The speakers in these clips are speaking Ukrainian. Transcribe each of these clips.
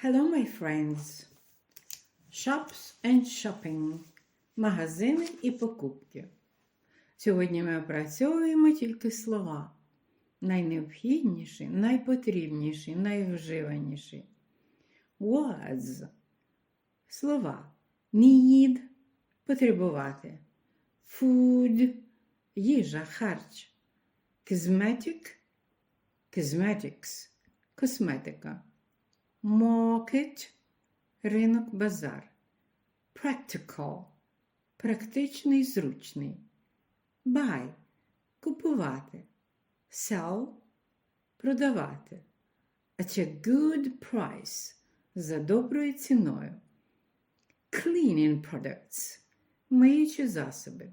Hello, my friends. Shops and shopping. Магазини і покупки. Сьогодні ми опрацьовуємо тільки слова. Найнеобхідніші, найпотрібніші, найвживаніші. Was. Слова. Need – потребувати. Food – їжа, харч. Cosmetic – cosmetics – косметика. Market – ринок, базар. Practical – практичний, зручний. Buy – купувати. Sell – продавати. At a good price – за доброю ціною. Cleaning products – миючі засоби.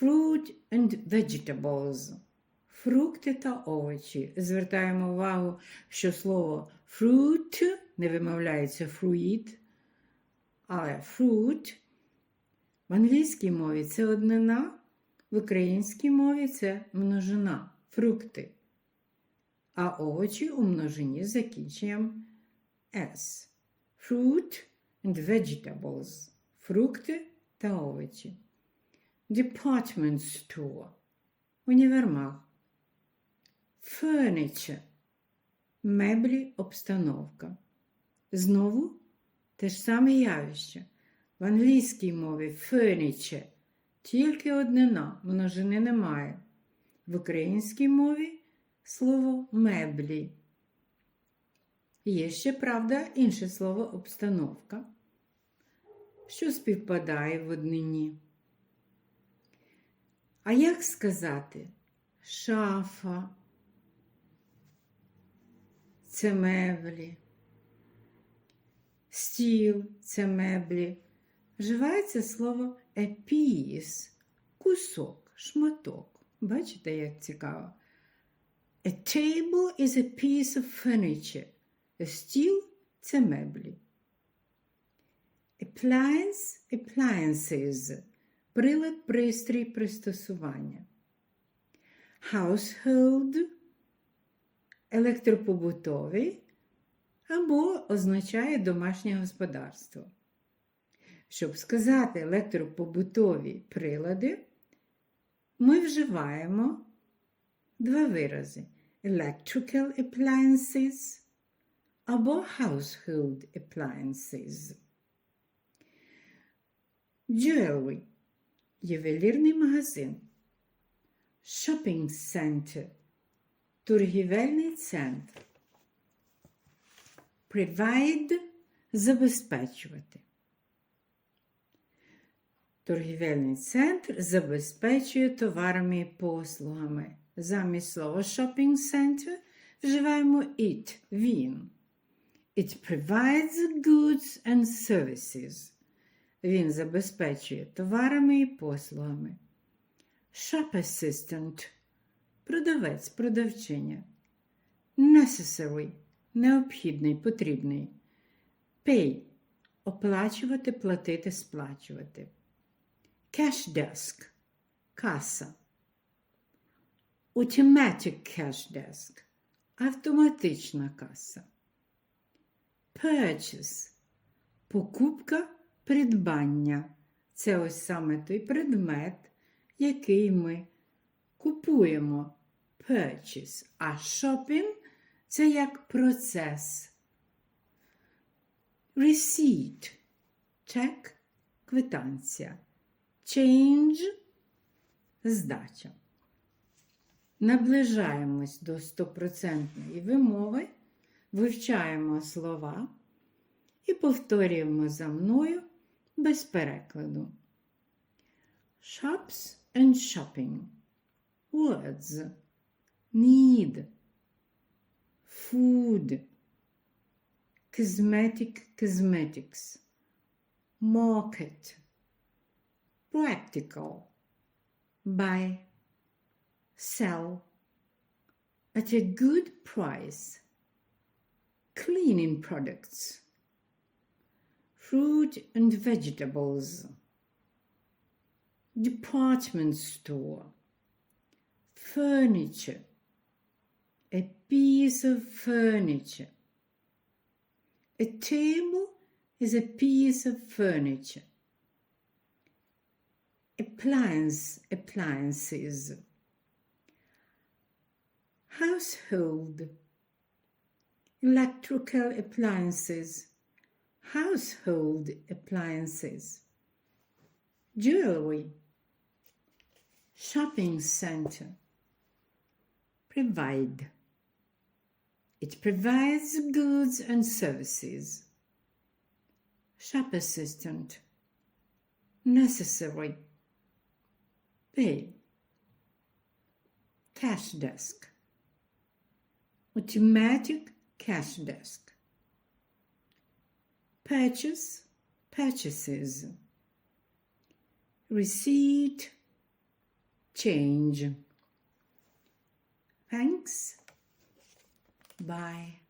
Fruit and vegetables – фрукти та овочі. Звертаємо увагу, що слово fruit не вимовляється fruit, але fruit в англійській мові це однина, в українській мові це множина фрукти. А овочі у множині з закінченням S. Fruit and vegetables фрукти та овочі. Department store універмаг. Furniture меблі, обстановка. Знову те ж саме явище. В англійській мові furniture тільки однина, множини немає. В українській мові слово меблі. Є ще, правда, інше слово обстановка, що співпадає в однині. А як сказати шафа? Це меблі, стіл це меблі. Вживається слово piece – кусок, шматок. Бачите, як цікаво? A table is a piece of furniture. Стіл це меблі. Appliance – appliances – прилад, пристрій, пристосування. Household – електропобутовий або означає домашнє господарство. Щоб сказати електропобутові прилади, ми вживаємо два вирази electrical appliances або household appliances. Jewelry – ювелірний магазин. Shopping center – торгівельний центр. Provide – забезпечувати. Торгівельний центр забезпечує товарами і послугами. Замість слова shopping center вживаємо it – він. It provides goods and services. Він забезпечує товарами і послугами. Shop assistant – продавець, продавчиня. Necessary – необхідний, потрібний. Pay – оплачувати, платити, сплачувати. Cash desk – каса. Automatic cash desk – автоматична каса. Purchase – покупка, придбання. Це ось саме той предмет, який ми купуємо. Purchase. А shopping – це як процес. Receipt – чек, квитанція. Change – здача. Наближаємось до стопроцентної вимови, вивчаємо слова і повторюємо за мною без перекладу. Shops and shopping. Words. Need. Food. Cosmetic cosmetics. Market. Practical. Buy. Sell. At a good price. Cleaning products. Fruit and vegetables. Department store. Furniture. A piece of furniture. A table is a piece of furniture. Appliance, appliances. Household. Electrical appliances. Household appliances. Jewelry. Shopping center. Provide. It provides goods and services. Shop assistant. Necessary. Pay. Cash desk. Automatic cash desk. Purchase. Purchases. Receipt. Change. Thanks. Bye.